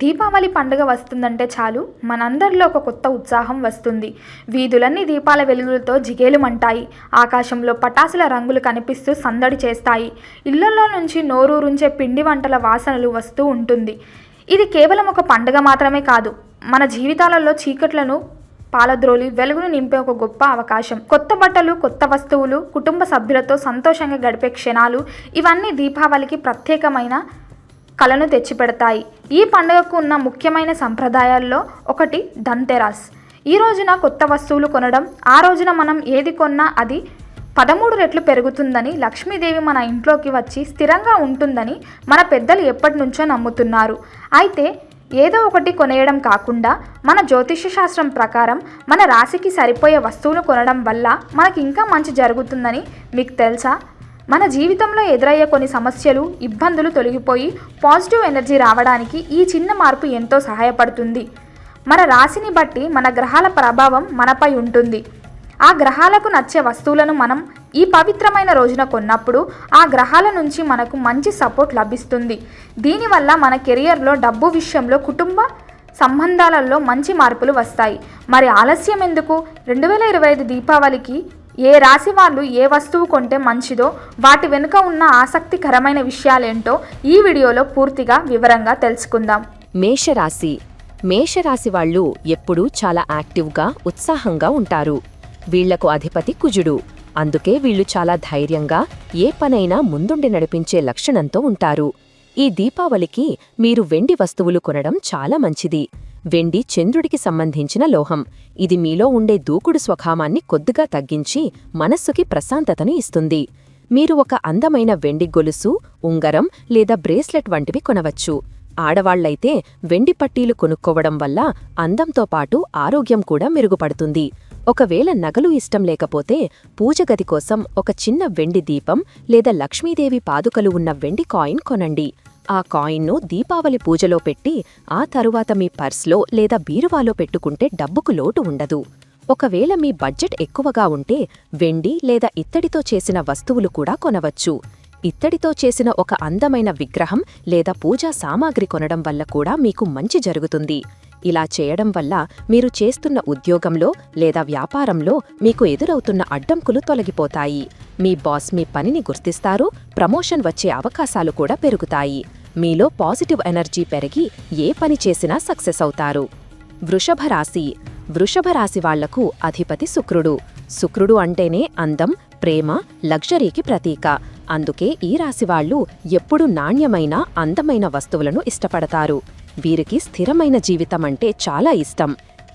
దీపావళి పండుగ వస్తుందంటే చాలు. మనందరిలో ఒక కొత్త ఉత్సాహం వస్తుంది. వీధులన్నీ దీపాల వెలుగులతో జిగేలుమంటాయి. ఆకాశంలో పటాసుల రంగులు కనిపిస్తూ సందడి చేస్తాయి. ఇళ్ళలో నుంచి నోరూరుంచే పిండి వంటల వాసనలు వస్తూ ఉంటుంది. ఇది కేవలం ఒక పండుగ మాత్రమే కాదు. మన జీవితాలలో చీకట్లను పాలద్రోలి వెలుగును నింపే ఒక గొప్ప అవకాశం. కొత్త బట్టలు కొత్త వస్తువులు కుటుంబ సభ్యులతో సంతోషంగా గడిపే క్షణాలు ఇవన్నీ దీపావళికి ప్రత్యేకమైన కళను తెచ్చిపెడతాయి. ఈ పండుగకు ఉన్న ముఖ్యమైన సంప్రదాయాల్లో ఒకటి ధన్తెరాస్. ఈ రోజున కొత్త వస్తువులు కొనడం ఆ రోజున మనం ఏది కొన్నా అది పదమూడు రెట్లు పెరుగుతుందని లక్ష్మీదేవి మన ఇంట్లోకి వచ్చి స్థిరంగా ఉంటుందని మన పెద్దలు ఎప్పటి నుంచో నమ్ముతున్నారు. అయితే ఏదో ఒకటి కొనేయడం కాకుండా మన జ్యోతిష్య శాస్త్రం ప్రకారం మన రాశికి సరిపోయే వస్తువులు కొనడం వల్ల మనకి ఇంకా మంచి జరుగుతుందని మీకు తెలుసా? మన జీవితంలో ఎదురయ్యే కొన్ని సమస్యలు ఇబ్బందులు తొలగిపోయి పాజిటివ్ ఎనర్జీ రావడానికి ఈ చిన్న మార్పు ఎంతో సహాయపడుతుంది. మన రాశిని బట్టి మన గ్రహాల ప్రభావం మనపై ఉంటుంది. ఆ గ్రహాలకు నచ్చే వస్తువులను మనం ఈ పవిత్రమైన రోజున కొన్నప్పుడు ఆ గ్రహాల నుంచి మనకు మంచి సపోర్ట్ లభిస్తుంది. దీనివల్ల మన కెరియర్లో డబ్బు విషయంలో కుటుంబ సంబంధాలలో మంచి మార్పులు వస్తాయి. మరి ఆలస్యం ఎందుకు? రెండు వేల ఇరవై ఐదు దీపావళికి ఏ రాశి వాళ్ళు ఏ వస్తువు కొంటే మంచిదో వాటి వెనుక ఉన్న ఆసక్తికరమైన విషయాలేంటో ఈ వీడియోలో పూర్తిగా వివరంగా తెలుసుకుందాం. మేషరాశి. మేషరాశి వాళ్ళు ఎప్పుడూ చాలా యాక్టివ్గా ఉత్సాహంగా ఉంటారు. వీళ్ళకు అధిపతి కుజుడు. అందుకే వీళ్ళు చాలా ధైర్యంగా ఏ పనైనా ముందుండి నడిపించే లక్షణంతో ఉంటారు. ఈ దీపావళికి మీరు వెండి వస్తువులు కొనడం చాలా మంచిది. వెండి చంద్రుడికి సంబంధించిన లోహం. ఇది మీలో ఉండే దూకుడు స్వభావాన్ని కొద్దిగా తగ్గించి మనస్సుకి ప్రశాంతతను ఇస్తుంది. మీరు ఒక అందమైన వెండి గొలుసు ఉంగరం లేదా బ్రేస్లెట్ వంటివి కొనవచ్చు. ఆడవాళ్ళైతే వెండి పట్టీలు కొనుక్కోవడం వల్ల అందంతో పాటు ఆరోగ్యం కూడా మెరుగుపడుతుంది. ఒకవేళ నగలు ఇష్టం లేకపోతే పూజగది కోసం ఒక చిన్న వెండి దీపం లేదా లక్ష్మీదేవి పాదుకలు ఉన్న వెండి కాయిన్ కొనండి. ఆ కాయిన్ను దీపావళి పూజలో పెట్టి ఆ తరువాత మీ పర్స్లో లేదా బీరువాలో పెట్టుకుంటే డబ్బుకు లోటు ఉండదు. ఒకవేళ మీ బడ్జెట్ ఎక్కువగా ఉంటే వెండి లేదా ఇత్తడితో చేసిన వస్తువులు కూడా కొనవచ్చు. ఇత్తడితో చేసిన ఒక అందమైన విగ్రహం లేదా పూజా సామాగ్రి కొనడం వల్ల కూడా మీకు మంచి జరుగుతుంది. ఇలా చేయడం వల్ల మీరు చేస్తున్న ఉద్యోగంలో లేదా వ్యాపారంలో మీకు ఎదురవుతున్న అడ్డంకులు తొలగిపోతాయి. మీ బాస్ మీ పనిని గుర్తిస్తారు ప్రమోషన్ వచ్చే అవకాశాలు కూడా పెరుగుతాయి. మీలో పాజిటివ్ ఎనర్జీ పెరిగి ఏ పని చేసినా సక్సెస్ అవుతారు. వృషభ రాశి. వృషభ రాశి వాళ్ళకు అధిపతి శుక్రుడు. శుక్రుడు అంటేనే అందం ప్రేమ లగ్జరీకి ప్రతీక. అందుకే ఈ రాశివాళ్ళు ఎప్పుడూ నాణ్యమైన అందమైన వస్తువులను ఇష్టపడతారు. వీరికి స్థిరమైన జీవితం అంటే చాలా ఇష్టం.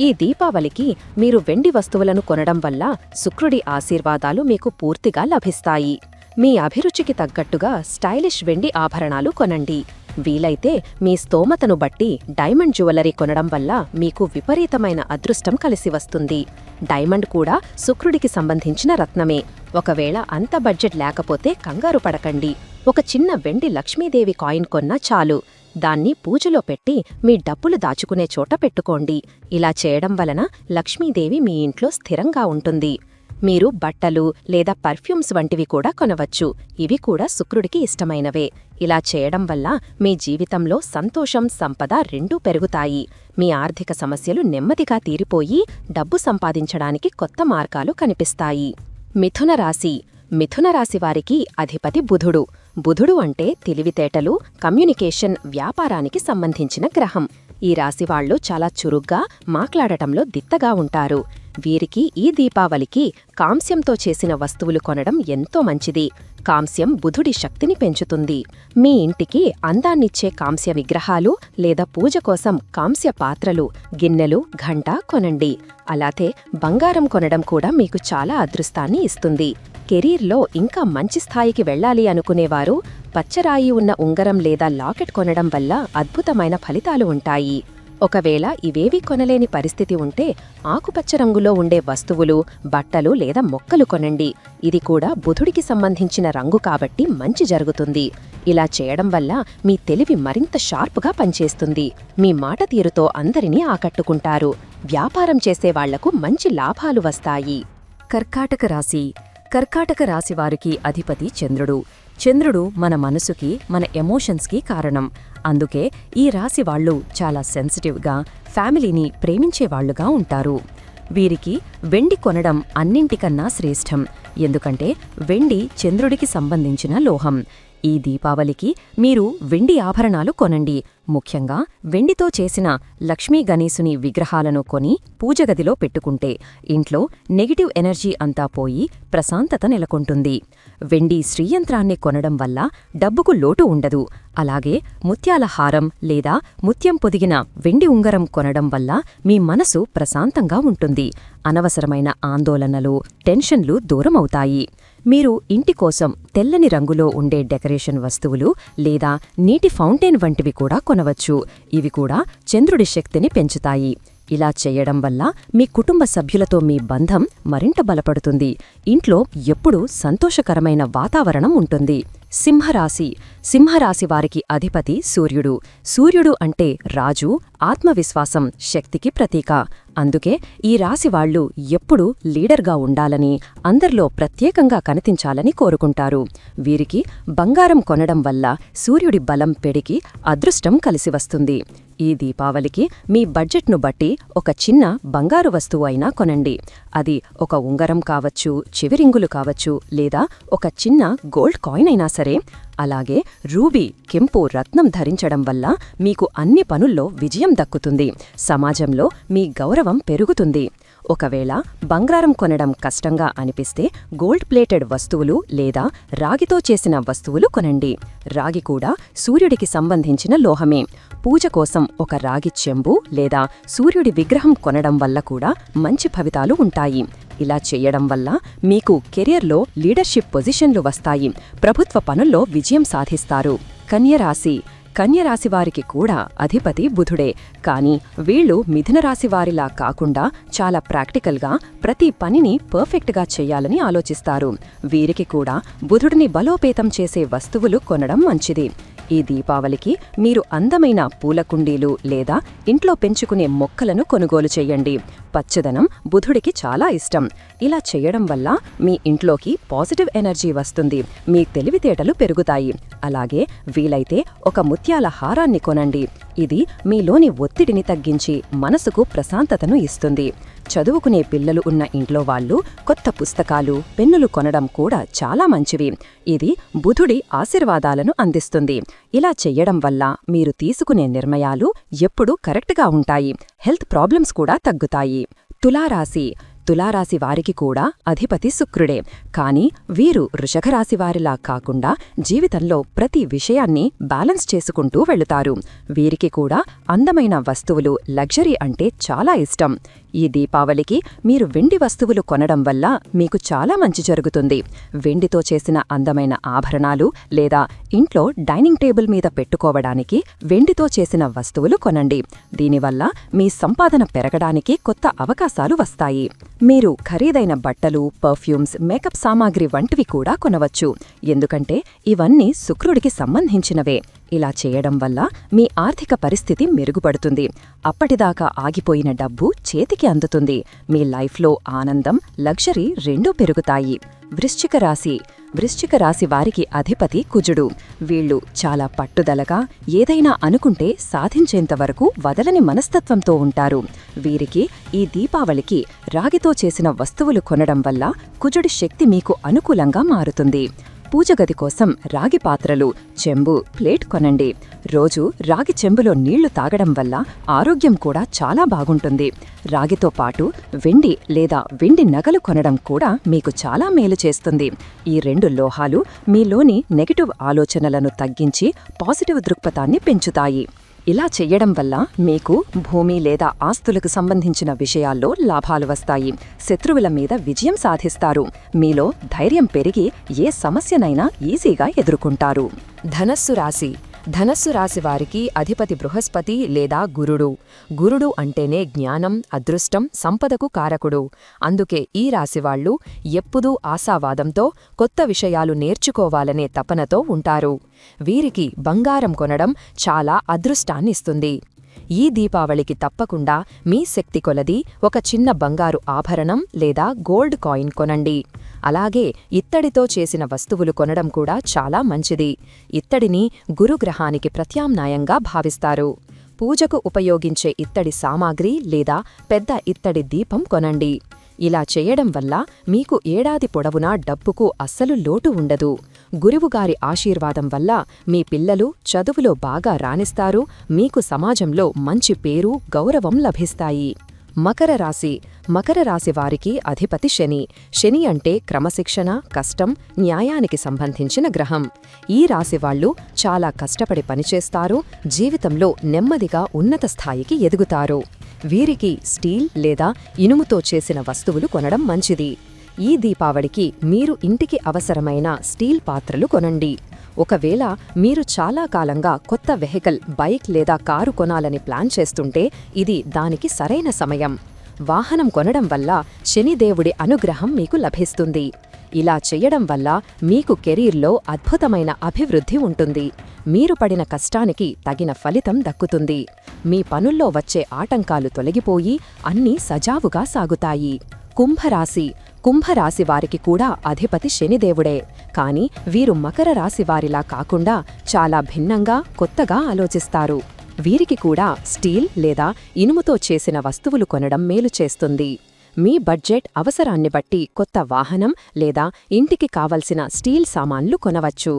ఈ దీపావళికి మీరు వెండి వస్తువులను కొనడం వల్ల శుక్రుడి ఆశీర్వాదాలు మీకు పూర్తిగా లభిస్తాయి. మీ అభిరుచికి తగ్గట్టుగా స్టైలిష్ వెండి ఆభరణాలు కొనండి. వీలైతే మీ స్తోమతను బట్టి డైమండ్ జ్యువెలరీ కొనడం వల్ల మీకు విపరీతమైన అదృష్టం కలిసి వస్తుంది. డైమండ్ కూడా శుక్రుడికి సంబంధించిన రత్నమే. ఒకవేళ అంత బడ్జెట్ లేకపోతే కంగారు పడకండి. ఒక చిన్న వెండి లక్ష్మీదేవి కాయిన్ కొన్నా చాలు. దాన్ని పూజలో పెట్టి మీ డబ్బులు దాచుకునే చోట పెట్టుకోండి. ఇలా చేయడం వలన లక్ష్మీదేవి మీ ఇంట్లో స్థిరంగా ఉంటుంది. మీరు బట్టలు లేదా పర్ఫ్యూమ్స్ వంటివి కూడా కొనవచ్చు. ఇవి కూడా శుక్రుడికి ఇష్టమైనవే. ఇలా చేయడం వల్ల మీ జీవితంలో సంతోషం సంపద రెండూ పెరుగుతాయి. మీ ఆర్థిక సమస్యలు నెమ్మదిగా తీరిపోయి డబ్బు సంపాదించడానికి కొత్త మార్గాలు కనిపిస్తాయి. మిథున రాశి. మిథున రాశి వారికి అధిపతి బుధుడు. బుధుడు అంటే తెలివితేటలు కమ్యూనికేషన్ వ్యాపారానికి సంబంధించిన గ్రహం. ఈ రాశివాళ్ళు చాలా చురుగ్గా మాట్లాడటంలో దిత్తగా ఉంటారు. వీరికి ఈ దీపావళికి కాంస్యంతో చేసిన వస్తువులు కొనడం ఎంతో మంచిది. కాంస్యం బుధుడి శక్తిని పెంచుతుంది. మీ ఇంటికి అందాన్నిచ్చే కాంస్య విగ్రహాలు లేదా పూజ కోసం కాంస్య పాత్రలు గిన్నెలు ఘంట కొనండి. అలాతే బంగారం కొనడం కూడా మీకు చాలా అదృష్టాన్ని ఇస్తుంది. కెరీర్లో ఇంకా మంచి స్థాయికి వెళ్ళాలి అనుకునేవారు పచ్చరాయి ఉన్న ఉంగరం లేదా లాకెట్ కొనడం వల్ల అద్భుతమైన ఫలితాలు ఉంటాయి. ఒకవేళ ఇవేవీ కొనలేని పరిస్థితి ఉంటే ఆకుపచ్చ రంగులో ఉండే వస్తువులు బట్టలు లేదా మొక్కలు కొనండి. ఇది కూడా బుధుడికి సంబంధించిన రంగు కాబట్టి మంచి జరుగుతుంది. ఇలా చేయడం వల్ల మీ తెలివి మరింత షార్ప్గా పనిచేస్తుంది. మీ మాట తీరుతో అందరినీ ఆకట్టుకుంటారు. వ్యాపారం చేసేవాళ్ళకు మంచి లాభాలు వస్తాయి. కర్కాటక రాశి కర్కాటక రాశివారికి అధిపతి చంద్రుడు. చంద్రుడు మన మనసుకి మన ఎమోషన్స్కి కారణం. అందుకే ఈ రాశి వాళ్ళు చాలా సెన్సిటివ్గా ఫ్యామిలీని ప్రేమించేవాళ్ళుగా ఉంటారు. వీరికి వెండి కొనడం అన్నింటికన్నా శ్రేష్టం. ఎందుకంటే వెండి చంద్రుడికి సంబంధించిన లోహం. ఈ దీపావళికి మీరు వెండి ఆభరణాలు కొనండి. ముఖ్యంగా వెండితో చేసిన లక్ష్మీ గణేశుని విగ్రహాలను కొని పూజగదిలో పెట్టుకుంటే ఇంట్లో నెగిటివ్ ఎనర్జీ అంతా పోయి ప్రశాంతత నెలకొంటుంది. వెండి శ్రీయంత్రాన్ని కొనడం వల్ల డబ్బుకు లోటు ఉండదు. అలాగే ముత్యాల హారం లేదా ముత్యం పొదిగిన వెండి ఉంగరం కొనడం వల్ల మీ మనసు ప్రశాంతంగా ఉంటుంది. అనవసరమైన ఆందోళనలు టెన్షన్లు దూరమవుతాయి. మీరు ఇంటి కోసం తెల్లని రంగులో ఉండే డెకరేషన్ వస్తువులు లేదా నీటి ఫౌంటైన్ వంటివి కూడా కొనవచ్చు. ఇవి కూడా చంద్రుడి శక్తిని పెంచుతాయి. ఇలా చేయడం వల్ల మీ కుటుంబ సభ్యులతో మీ బంధం మరింత బలపడుతుంది. ఇంట్లో ఎప్పుడూ సంతోషకరమైన వాతావరణం ఉంటుంది. సింహరాశి. సింహరాశి వారికి అధిపతి సూర్యుడు. సూర్యుడు అంటే రాజు ఆత్మవిశ్వాసం శక్తికి ప్రతీక. అందుకే ఈ రాశి వాళ్ళు ఎప్పుడూ లీడర్గా ఉండాలని అందరిలో ప్రత్యేకంగా కనిపించాలని కోరుకుంటారు. వీరికి బంగారం కొనడం వల్ల సూర్యుడి బలం పెడికి అదృష్టం కలిసి వస్తుంది. ఈ దీపావళికి మీ బడ్జెట్ను బట్టి ఒక చిన్న బంగారు వస్తువు అయినా కొనండి. అది ఒక ఉంగరం కావచ్చు చెవిరింగులు కావచ్చు లేదా ఒక చిన్న గోల్డ్ కాయిన్ అయినా సరే అలాగే రూబీ కెంపు రత్నం ధరించడం వల్ల మీకు అన్ని పనుల్లో విజయం దక్కుతుంది. సమాజంలో మీ గౌరవం పెరుగుతుంది. ఒకవేళ బంగారం కొనడం కష్టంగా అనిపిస్తే గోల్డ్ ప్లేటెడ్ వస్తువులు లేదా రాగితో చేసిన వస్తువులు కొనండి. రాగి కూడా సూర్యుడికి సంబంధించిన లోహమే. పూజ కోసం ఒక రాగి చెంబు లేదా సూర్యుడి విగ్రహం కొనడం వల్ల కూడా మంచి ఫలితాలు ఉంటాయి. ఇలా చేయడం వల్ల మీకు కెరియర్లో లీడర్షిప్ పొజిషన్లు వస్తాయి. ప్రభుత్వ పనుల్లో విజయం సాధిస్తారు. కన్యరాశి కన్యరాశి వారికి కూడా అధిపతి బుధుడే. కానీ వీళ్ళు మిథునరాశి వారిలా కాకుండా చాలా ప్రాక్టికల్గా ప్రతి పనిని పర్ఫెక్ట్గా చేయాలని ఆలోచిస్తారు. వీరికి కూడా బుధుడిని బలోపేతం చేసే వస్తువులు కొనడం మంచిది. ఈ దీపావళికి మీరు అందమైన పూల కుండీలు లేదా ఇంట్లో పెంచుకునే మొక్కలను కొనుగోలు చేయండి. పచ్చదనం బుధుడికి చాలా ఇష్టం. ఇలా చేయడం వల్ల మీ ఇంట్లోకి పాజిటివ్ ఎనర్జీ వస్తుంది. మీ తెలివితేటలు పెరుగుతాయి. అలాగే వీలైతే ఒక ముత్యాల హారాన్ని కొనండి. ఇది మీలోని ఒత్తిడిని తగ్గించి మనసుకు ప్రశాంతతను ఇస్తుంది. చదువుకునే పిల్లలు ఉన్న ఇంట్లో వాళ్ళు కొత్త పుస్తకాలు పెన్నులు కొనడం కూడా చాలా మంచివి. ఇది బుధుడి ఆశీర్వాదాలను అందిస్తుంది. ఇలా చెయ్యడం వల్ల మీరు తీసుకునే నిర్ణయాలు ఎప్పుడూ కరెక్ట్గా ఉంటాయి. హెల్త్ ప్రాబ్లమ్స్ కూడా తగ్గుతాయి. తులారాశి తులారాశి వారికి కూడా అధిపతి శుక్రుడే. కాని వీరు వృషభరాశి వారిలా కాకుండా జీవితంలో ప్రతి విషయాన్ని బ్యాలెన్స్ చేసుకుంటూ వెళుతారు. వీరికి కూడా అందమైన వస్తువులు లగ్జరీ అంటే చాలా ఇష్టం. ఈ దీపావళికి మీరు వెండి వస్తువులు కొనడం వల్ల మీకు చాలా మంచి జరుగుతుంది. వెండితో చేసిన అందమైన ఆభరణాలు లేదా ఇంట్లో డైనింగ్ టేబుల్ మీద పెట్టుకోవడానికి వెండితో చేసిన వస్తువులు కొనండి. దీనివల్ల మీ సంపాదన పెరగడానికి కొత్త అవకాశాలు వస్తాయి. మీరు ఖరీదైన బట్టలు పర్ఫ్యూమ్స్ మేకప్ సామాగ్రి వంటివి కూడా కొనవచ్చు. ఎందుకంటే ఇవన్నీ శుక్రుడికి సంబంధించినవే. ఇలా చేయడం వల్ల మీ ఆర్థిక పరిస్థితి మెరుగుపడుతుంది. అప్పటిదాకా ఆగిపోయిన డబ్బు చేతికి అందుతుంది. మీ లైఫ్లో ఆనందం లగ్జరీ రెండూ పెరుగుతాయి. వృశ్చిక రాశి. వృశ్చిక రాశి వారికి అధిపతి కుజుడు. వీళ్ళు చాలా పట్టుదలగా ఏదైనా అనుకుంటే సాధించేంతవరకు వదలని మనస్తత్వంతో ఉంటారు. వీరికి ఈ దీపావళికి రాగితో చేసిన వస్తువులు కొనడం వల్ల కుజుడి శక్తి మీకు అనుకూలంగా మారుతుంది. పూజగది కోసం రాగి పాత్రలు చెంబు ప్లేట్ కొనండి. రోజు రాగి చెంబులో నీళ్ళు తాగడం వల్ల ఆరోగ్యం కూడా చాలా బాగుంటుంది. రాగితో పాటు వెండి లేదా వెండి నగలు కొనడం కూడా మీకు చాలా మేలు చేస్తుంది. ఈ రెండు లోహాలు మీలోని నెగటివ్ ఆలోచనలను తగ్గించి పాజిటివ్ దృక్పథాన్ని పెంచుతాయి. ఇలా చెయ్యడం వల్ల మీకు భూమి లేదా ఆస్తులకు సంబంధించిన విషయాల్లో లాభాలు వస్తాయి. శత్రువుల మీద విజయం సాధిస్తారు. మీలో ధైర్యం పెరిగి ఏ సమస్యనైనా ఈజీగా ఎదుర్కొంటారు. ధనస్సు రాశి ధనస్సు రాశి వారికి అధిపతి బృహస్పతి లేదా గురుడు. గురుడు అంటేనే జ్ఞానం అదృష్టం సంపదకు కారకుడు. అందుకే ఈ రాశివాళ్ళు ఎప్పుడూ ఆశావాదంతో కొత్త విషయాలు నేర్చుకోవాలనే తపనతో ఉంటారు. వీరికి బంగారం కొనడం చాలా అదృష్టాన్నిస్తుంది. ఈ దీపావళికి తప్పకుండా మీ శక్తి కొలది ఒక చిన్న బంగారు ఆభరణం లేదా గోల్డ్ కాయిన్ కొనండి. అలాగే ఇత్తడితో చేసిన వస్తువులు కొనడం కూడా చాలా మంచిది. ఇత్తడిని గురుగ్రహానికి ప్రత్యామ్నాయంగా భావిస్తారు. పూజకు ఉపయోగించే ఇత్తడి సామాగ్రి లేదా పెద్ద ఇత్తడి దీపం కొనండి. ఇలా చేయడం వల్ల మీకు ఏడాది పొడవునా డబ్బుకు అస్సలు లోటు ఉండదు. గురువుగారి ఆశీర్వాదం వల్ల మీ పిల్లలు చదువులో బాగా రాణిస్తారు మీకు సమాజంలో మంచి పేరు గౌరవం లభిస్తాయి. మకర రాశి. మకర రాశి వారికి అధిపతి శని. శని అంటే క్రమశిక్షణ కష్టం న్యాయానికి సంబంధించిన గ్రహం. ఈ రాశి వాళ్ళు చాలా కష్టపడి పనిచేస్తారు జీవితంలో నెమ్మదిగా ఉన్నత స్థాయికి ఎదుగుతారు. వీరికి స్టీల్ లేదా ఇనుముతో చేసిన వస్తువులు కొనడం మంచిది. ఈ దీపావళికి మీరు ఇంటికి అవసరమైన స్టీల్ పాత్రలు కొనండి. ఒకవేళ మీరు చాలా కాలంగా కొత్త వెహికల్ బైక్ లేదా కారు కొనాలని ప్లాన్ చేస్తుంటే ఇది దానికి సరైన సమయం. వాహనం కొనడం వల్ల శనిదేవుడి అనుగ్రహం మీకు లభిస్తుంది. ఇలా చేయడం వల్ల మీకు కెరీర్లో అద్భుతమైన అభివృద్ధి ఉంటుంది. మీరు పడిన కష్టానికి తగిన ఫలితం దక్కుతుంది. మీ పనుల్లో వచ్చే ఆటంకాలు తొలగిపోయి అన్నీ సజావుగా సాగుతాయి. కుంభరాశి. కుంభరాశి వారికి కూడా అధిపతి శనిదేవుడే. కాని వీరు మకర రాశి వారిలా కాకుండా చాలా భిన్నంగా కొత్తగా ఆలోచిస్తారు. వీరికి కూడా స్టీల్ లేదా ఇనుముతో చేసిన వస్తువులు కొనడం మేలు చేస్తుంది. మీ బడ్జెట్ అవసరాన్ని బట్టి కొత్త వాహనం లేదా ఇంటికి కావలసిన స్టీల్ సామాన్లు కొనవచ్చు.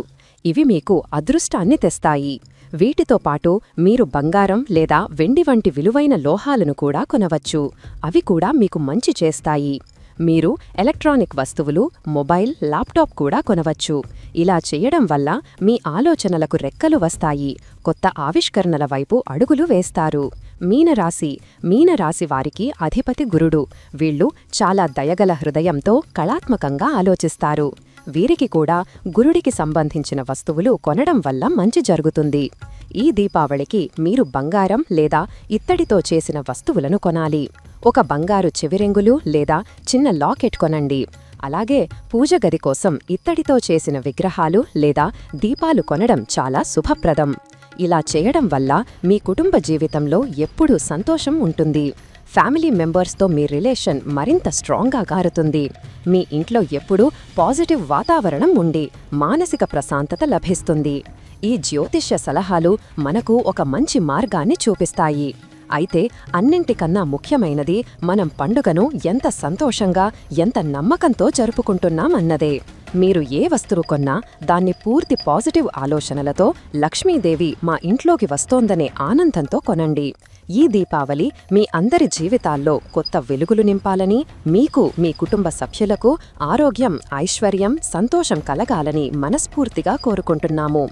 ఇవి మీకు అదృష్టాన్ని తెస్తాయి. వీటితో పాటు మీరు బంగారం లేదా వెండి వంటి విలువైన లోహాలను కూడా కొనవచ్చు. అవి కూడా మీకు మంచి చేస్తాయి. మీరు ఎలక్ట్రానిక్ వస్తువులు మొబైల్ ల్యాప్టాప్ కూడా కొనవచ్చు. ఇలా చేయడం వల్ల మీ ఆలోచనలకు రెక్కలు వస్తాయి. కొత్త ఆవిష్కరణల వైపు అడుగులు వేస్తారు. మీనరాశి మీనరాశి వారికి అధిపతి గురుడు. వీళ్ళు చాలా దయగల హృదయంతో కళాత్మకంగా ఆలోచిస్తారు. వీరికి కూడా గురుడికి సంబంధించిన వస్తువులు కొనడం వల్ల మంచి జరుగుతుంది. ఈ దీపావళికి మీరు బంగారం లేదా ఇత్తడితో చేసిన వస్తువులను కొనాలి. ఒక బంగారు చెవిరెంగులు లేదా చిన్న లాకెట్ కొనండి. అలాగే పూజ గది కోసం ఇత్తడితో చేసిన విగ్రహాలు లేదా దీపాలు కొనడం చాలా శుభప్రదం. ఇలా చేయడం వల్ల మీ కుటుంబ జీవితంలో ఎప్పుడూ సంతోషం ఉంటుంది. ఫ్యామిలీ మెంబర్స్తో మీ రిలేషన్ మరింత స్ట్రాంగ్గా గారుతుంది. మీ ఇంట్లో ఎప్పుడూ పాజిటివ్ వాతావరణం ఉండి మానసిక ప్రశాంతత లభిస్తుంది. ఈ జ్యోతిష్య సలహాలు మనకు ఒక మంచి మార్గాన్ని చూపిస్తాయి. అయితే అన్నింటికన్నా ముఖ్యమైనది మనం పండుగను ఎంత సంతోషంగా ఎంత నమ్మకంతో జరుపుకుంటున్నామన్నదే. మీరు ఏ వస్తువు కొన్నా దాన్ని పూర్తి పాజిటివ్ ఆలోచనలతో లక్ష్మీదేవి మా ఇంట్లోకి వస్తోందనే ఆనందంతో కొనండి. ఈ దీపావళి మీ అందరి జీవితాల్లో కొత్త వెలుగులు నింపాలని మీకు మీ కుటుంబ సభ్యులకు ఆరోగ్యం ఐశ్వర్యం సంతోషం కలగాలని మనస్ఫూర్తిగా కోరుకుంటున్నాము.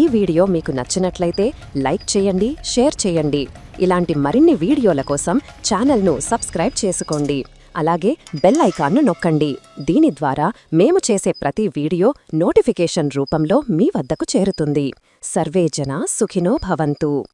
ఈ వీడియో మీకు నచ్చినట్లయితే లైక్ చేయండి షేర్ చేయండి. ఇలాంటి మరిన్ని వీడియోల కోసం ఛానల్ను సబ్స్క్రైబ్ చేసుకోండి. అలాగే బెల్ ఐకాన్ను నొక్కండి. దీని ద్వారా మేము చేసే ప్రతి వీడియో నోటిఫికేషన్ రూపంలో మీ వద్దకు చేరుతుంది. సర్వే జన సుఖినో భవంతు.